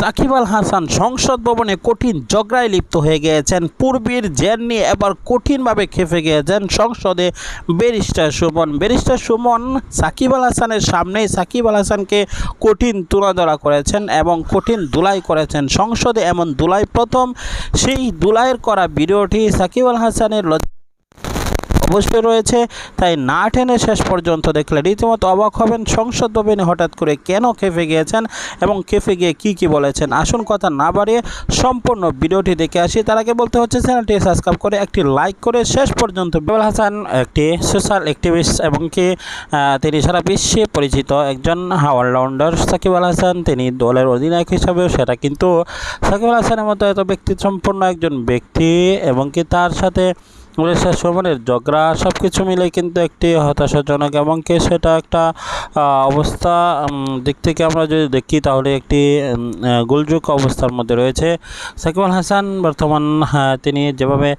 সাকিব আল হাসান সংসদ ভবনে কঠিন ঝগড়ায় লিপ্ত হয়ে গিয়েছেন। পূর্বীর জেন নিয়ে এবার কঠিনভাবে খেপে গিয়েছেন সংসদে ব্যারিস্টার সুমন। ব্যারিস্টার সুমন সাকিব আল হাসানের সামনেই সাকিব আল হাসানকে কঠিন তুলাধরা করেছেন এবং কঠিন দুলাই করেছেন। সংসদে এমন দুলাই প্রথম, সেই দুলাইয়ের করা ভিডিওটি সাকিব আল হাসানের অবশ্যই রয়েছে। তাই না টেনে শেষ পর্যন্ত দেখলে রীতিমতো অবাক হবেন সংসদ ভবনে হঠাৎ করে কেন খেপে গিয়েছেন এবং খেপে গিয়ে কি কি বলেছেন? আসুন কথা না বাড়িয়ে সম্পূর্ণ ভিডিওটি দেখে আসি। তার আগে বলতে হচ্ছে চ্যানেলটি সাবস্ক্রাইব করে, একটি লাইক করে, শেষ পর্যন্ত বিবল হাসান, একটি সোশ্যাল অ্যাক্টিভিস্ট এবং কি তিনি সারা বিশ্বে পরিচিত একজন অলরাউন্ডার সাকিব আল হাসান। তিনি দলের অধিনায়ক হিসাবেও সেটা কিন্তু সাকিব আল হাসানের মতো এত ব্যক্তি সম্পন্ন একজন ব্যক্তি এবং কি তার সাথে উড়িষ্যা সুমনের ঝগড়া সব কিছু মিলে কিন্তু একটি হতাশাজনক এবং কি সেটা একটা অবস্থা দিক থেকে আমরা যদি দেখি তাহলে একটি গোলযোগ অবস্থার মধ্যে রয়েছে। সাকিব আল হাসান বর্তমান হ্যাঁ, তিনি যেভাবে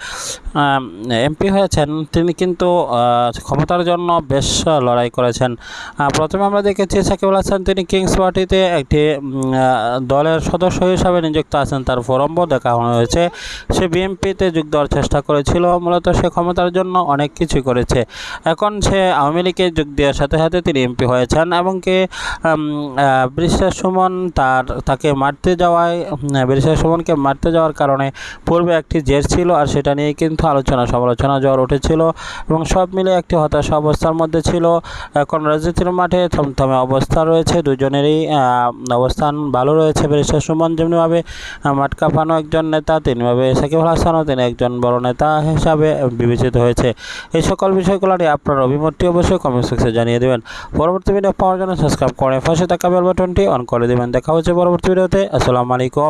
এমপি হয়েছেন তিনি কিন্তু ক্ষমতার জন্য বেশ লড়াই করেছেন। প্রথমে আমরা দেখেছি সাকিব আল হাসান তিনি কিংস পার্টিতে একটি দলের সদস্য হিসাবে নিযুক্ত আছেন। তার ফরম্ব দেখা হয়েছে। সে বিএমপিতে যোগ দেওয়ার চেষ্টা করেছিল। মূলত সে ক্ষমতার জন্য অনেক কিছু করেছে। এখন সে আওয়ামী লীগে যোগ দেওয়ার সাথে সাথে তিনি এমপি হয়েছেন এবং কি বৃষ্টার সুমন তার, তাকে মারতে যাওয়ায় বৃষ্টার সুমনকে মারতে যাওয়ার কারণে পূর্বে একটি জের ছিল আর সেটা নিয়ে কিন্তু আলোচনা সমালোচনা জ্বর উঠেছিল এবং সব মিলে একটি হতাশা অবস্থার মধ্যে ছিল। এখন রাজনীতির মাঠে থমথমে অবস্থা রয়েছে, দুজনেরই অবস্থান ভালো রয়েছে বৃষ্টার সুমন, যেমনিভাবে কাঁপানো একজন নেতা, তেমনিভাবে সাকিব হাসানও তিনি একজন বড় নেতা হিসাবে বিবেচিত হয়েছে। এই সকল বিষয়গুলো নিয়ে আপনার অভিমতটি অবশ্যই কমেন্ট সেকশনে জানিয়ে দেবেন। পরবর্তী ভিডিও পাওয়ার জন্য সাবস্ক্রাইব করে পাশে থাকা বেল অন করে দেবেন। দেখা হচ্ছে পরবর্তী ভিডিওতে আসসালামু আলাইকুম।